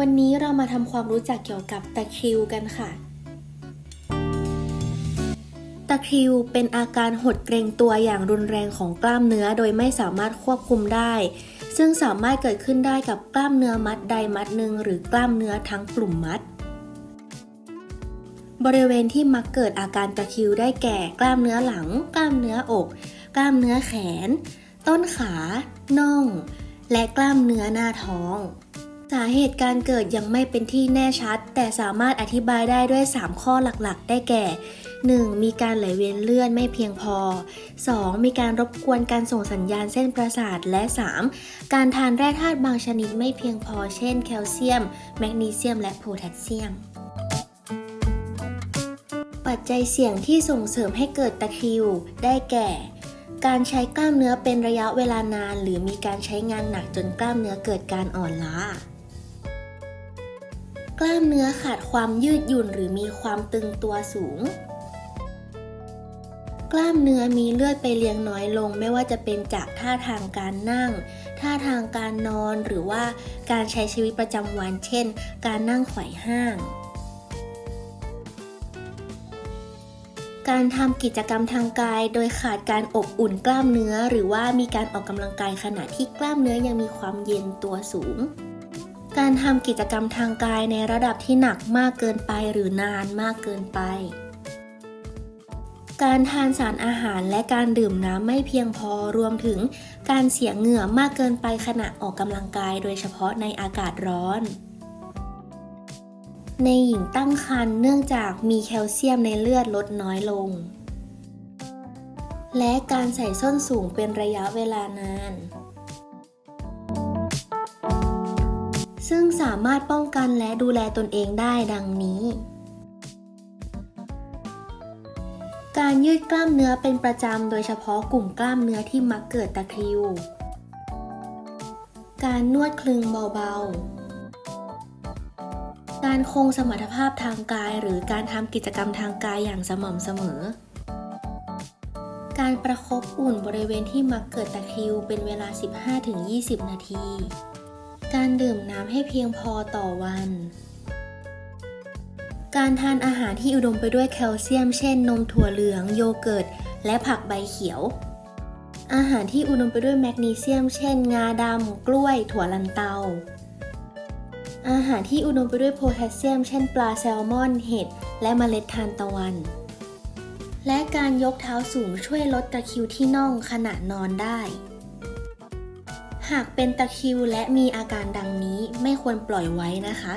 วันนี้เรามาทำความรู้จักเกี่ยวกับตะคริวกันค่ะ ตะคริวเป็นอาการหดเกรงตัวอย่างรุนแรงของกล้ามเนื้อโดยไม่สามารถควบคุมได้ ซึ่งสามารถเกิดขึ้นได้กับกล้ามเนื้อมัดใดมัดหนึ่งหรือกล้ามเนื้อทั้งกลุ่มมัด บริเวณที่มักเกิดอาการตะคริวได้แก่ กล้ามเนื้อหลัง กล้ามเนื้ออก กล้ามเนื้อแขน ต้นขา น่อง และกล้ามเนื้อหน้าท้อง สาเหตุการเกิดยังไม่เป็นที่แน่ชัด แต่สามารถอธิบายได้ด้วย 3 ข้อหลักๆ ได้แก่ 1. มีการไหลเวียนเลือดไม่เพียงพอ 2. มีการรบกวนการส่งสัญญาณเส้นประสาท และ 3. การทานแร่ธาตุบางชนิดไม่เพียงพอ เช่น แคลเซียม แมกนีเซียม และโพแทสเซียม ปัจจัยเสี่ยงที่ส่งเสริมให้เกิดตะคริว ได้แก่การใช้กล้ามเนื้อเป็นระยะเวลานาน หรือมีการใช้งานหนักจนกล้ามเนื้อเกิดการอ่อนล้า กล้ามเนื้อขาดความยืดหยุ่นหรือมีความตึงตัวสูง กล้ามเนื้อมีเลือดไปเลี้ยงน้อยลง ไม่ว่าจะเป็นจากท่าทางการนั่ง ท่าทางการนอนหรือว่าการใช้ชีวิตประจำวัน เช่น การนั่งไขว่ห้าง การทำกิจกรรมทางกาย โดยขาดการอบอุ่นกล้ามเนื้อ หรือว่ามีการออกกำลังกายขณะที่กล้ามเนื้อยังมีความเย็นตัวสูง การทำกิจกรรมทางกายในระดับที่หนักมากเกินไปหรือนานมากเกินไป การทานสารอาหารและการดื่มน้ำไม่เพียงพอรวมถึงการเสียเหงื่อมากเกินไปขณะออกกำลังกายโดยเฉพาะในอากาศร้อน ในหญิงตั้งครรภ์เนื่องจากมีแคลเซียมในเลือดลดน้อยลง และการใส่ส้นสูงเป็นระยะเวลานาน ซึ่งสามารถป้องกันและดูแลตนเองได้ดังนี้ การยืดกล้ามเนื้อเป็นประจำโดยเฉพาะกลุ่มกล้ามเนื้อที่มักเกิดตะคริว การนวดคลึงเบาๆ การคงสมรรถภาพทางกายหรือการทำกิจกรรมทางกายอย่างสม่ำเสมอ การประคบอุ่นบริเวณที่มักเกิดตะคริวเป็นเวลา 15-20 นาที การดื่มน้ำให้เพียงพอต่อวัน การทานอาหารที่อุดมไปด้วยแคลเซียม เช่น นมถั่วเหลือง โยเกิร์ต และผักใบเขียว อาหารที่อุดมไปด้วยแมกนีเซียม เช่น งาดำ กล้วย ถั่วลันเตา อาหารที่อุดมไปด้วยโพแทสเซียม เช่น ปลาแซลมอน เห็ด และเมล็ดทานตะวัน และการยกเท้าสูงช่วยลดตะคริวที่น่องขณะนอนได้ หากเป็นตะคริวและมีอาการดังนี้ไม่ควรปล่อยไว้นะคะ